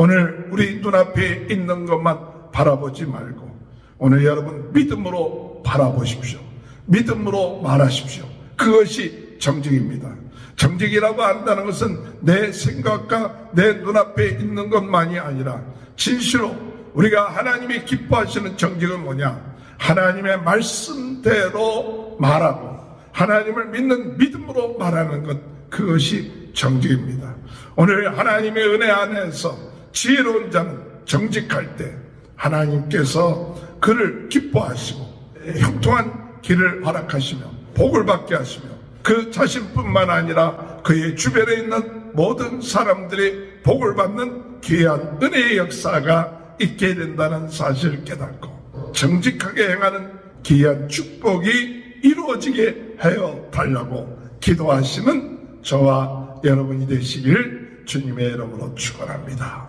오늘 우리 눈앞에 있는 것만 바라보지 말고 오늘 여러분 믿음으로 바라보십시오. 믿음으로 말하십시오. 그것이 정직입니다. 정직이라고 한다는 것은 내 생각과 내 눈앞에 있는 것만이 아니라 진실로 우리가 하나님이 기뻐하시는 정직은 뭐냐? 하나님의 말씀대로 말하고 하나님을 믿는 믿음으로 말하는 것 그것이 정직입니다. 오늘 하나님의 은혜 안에서 지혜로운 자는 정직할 때 하나님께서 그를 기뻐하시고 형통한 길을 허락하시며 복을 받게 하시며 그 자신뿐만 아니라 그의 주변에 있는 모든 사람들이 복을 받는 귀한 은혜의 역사가 있게 된다는 사실을 깨닫고 정직하게 행하는 귀한 축복이 이루어지게 하여 달라고 기도하시는 저와 여러분이 되시길 주님의 이름으로 축원합니다.